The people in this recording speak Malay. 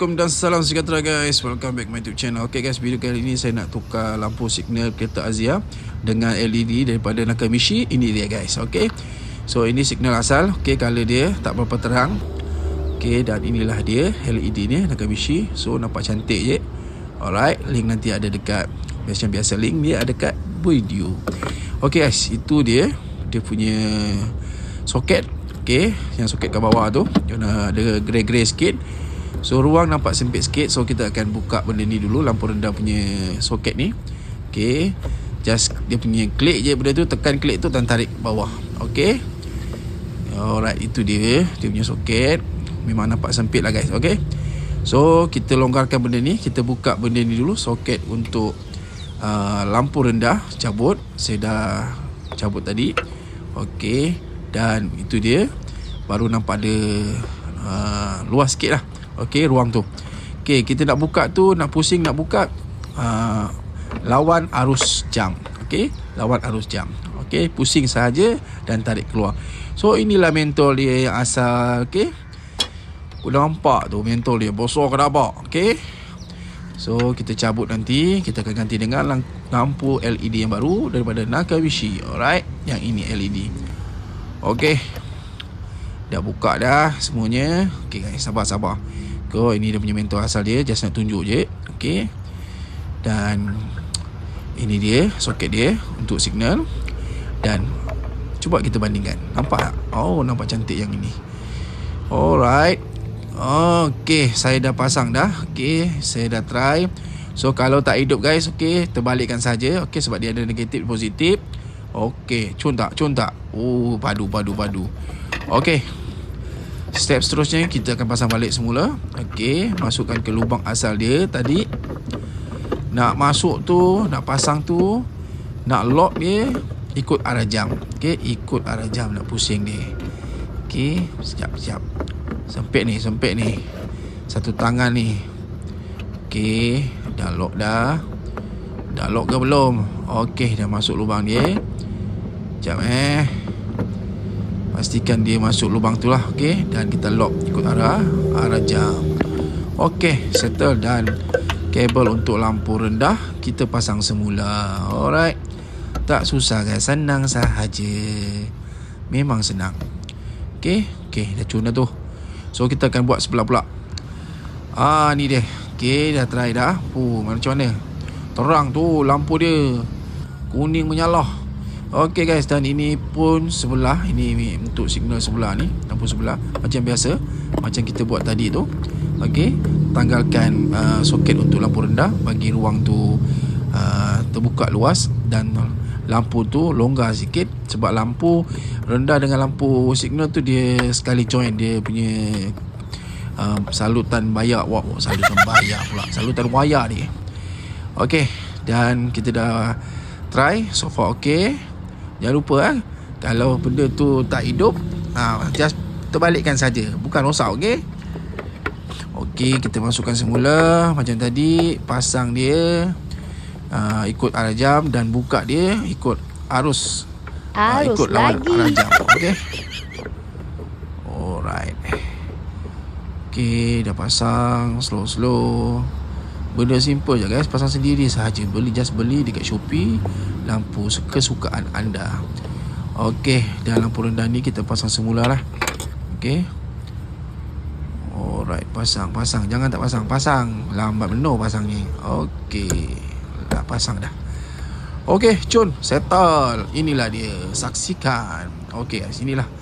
Assalamualaikum dan salam sejahtera guys. Welcome back my YouTube channel. Okay guys video kali ini saya nak tukar lampu signal kereta Azia Dengan LED daripada Nakamichi Ini dia guys okay? So ini signal asal. Okay color dia tak berapa terang. Okay dan inilah dia LED ni Nakamichi So nampak cantik je. Alright link nanti ada dekat Macam biasa link dia ada dekat video. Okay guys itu dia. Dia punya soket. Okay Yang soket kat bawah tu. Yang ada grey-grey sikit So ruang nampak sempit sikit. So kita akan buka benda ni dulu. Lampu rendah punya soket ni. Okay. Just dia punya klik je benda tu. Tekan klik tu dan tarik bawah. Okay. Alright itu dia. Dia punya soket. Memang nampak sempit lah guys. Okay. So kita longgarkan benda ni. Kita buka benda ni dulu. Soket untuk uh, Lampu rendah Cabut. Saya dah cabut tadi. Okay. Dan itu dia. Baru nampak ada uh, Luas sikit lah Okey, ruang tu. Okey, kita nak buka tu, nak pusing nak buka uh, lawan arus jam. Okey, lawan arus jam. Okey, pusing saja dan tarik keluar. So inilah mentol dia yang asal, okey. Udah nampak tu mentol dia bosor ke apa? Okey. So kita cabut nanti Kita akan ganti dengan lampu LED yang baru Daripada Nakawishi Alright Yang ini LED Okay Dah buka dah semuanya Okay guys sabar-sabar Go, ini dia punya mentor asal dia Just nak tunjuk je. Okay Dan Ini dia soket dia Untuk signal. Dan Cuba kita bandingkan. Nampak tak? Oh nampak cantik yang ini. Alright. Okay Saya dah pasang dah. Okay Saya dah try. So kalau tak hidup guys Okay Terbalikkan saja. Okay sebab dia ada negatif positif. Okay Cun tak? Cun tak? Oh padu padu padu. Okay Step seterusnya kita akan pasang balik semula. Okey, masukkan ke lubang asal dia tadi. Nak masuk tu, nak pasang tu, nak lock dia ikut arah jam. Okey, ikut arah jam nak pusing dia. Okey, siap siap. Sempit ni, sempit ni. Satu tangan ni. Okey, dah lock dah. Dah lock ke belum? Okey, dah masuk lubang dia. Jap eh. Pastikan dia masuk lubang tu lah okay? Dan kita lock ikut arah Arah jam. Okay settle dan Kabel untuk lampu rendah Kita pasang semula. Alright. Tak susah kan Senang sahaja. Memang senang. Okay Okay dah cun dah tu. So kita akan buat sebelah pula Ah ni dia. Okay dah try dah. Oh macam mana? Terang tu lampu dia Kuning menyalah Okey guys dan ini pun sebelah ini untuk signal sebelah ni lampu sebelah macam biasa macam kita buat tadi tu. Okey tanggalkan uh, soket untuk lampu rendah bagi ruang tu uh, terbuka luas dan lampu tu longgar sikit sebab lampu rendah dengan lampu signal tu dia sekali join dia punya uh, salutan bayar wah salutan bayar pula salutan wayar dia. Okey dan kita dah try so far okey Jangan lupa eh. Kalau benda tu tak hidup ha, Just terbalikkan saja. Bukan rosak okey? Okey kita masukkan semula. Macam tadi Pasang dia uh, Ikut arah jam Dan buka dia Ikut arus. Ah, Arus uh, Ikut lawan lagi. arah jam Okey? Alright. Okey dah pasang Slow-slow Benda simple je guys. Pasang sendiri sahaja. Beli just beli dekat Shopee. Lampu kesukaan anda. Okey Dan lampu rendah ni kita pasang semula lah. Okey. Alright Pasang Pasang. Jangan tak pasang. Pasang. Lambat benar pasang ni. Okey. Dah pasang dah. Okey Cun Settle. Inilah dia. Saksikan. Okey guys. Inilah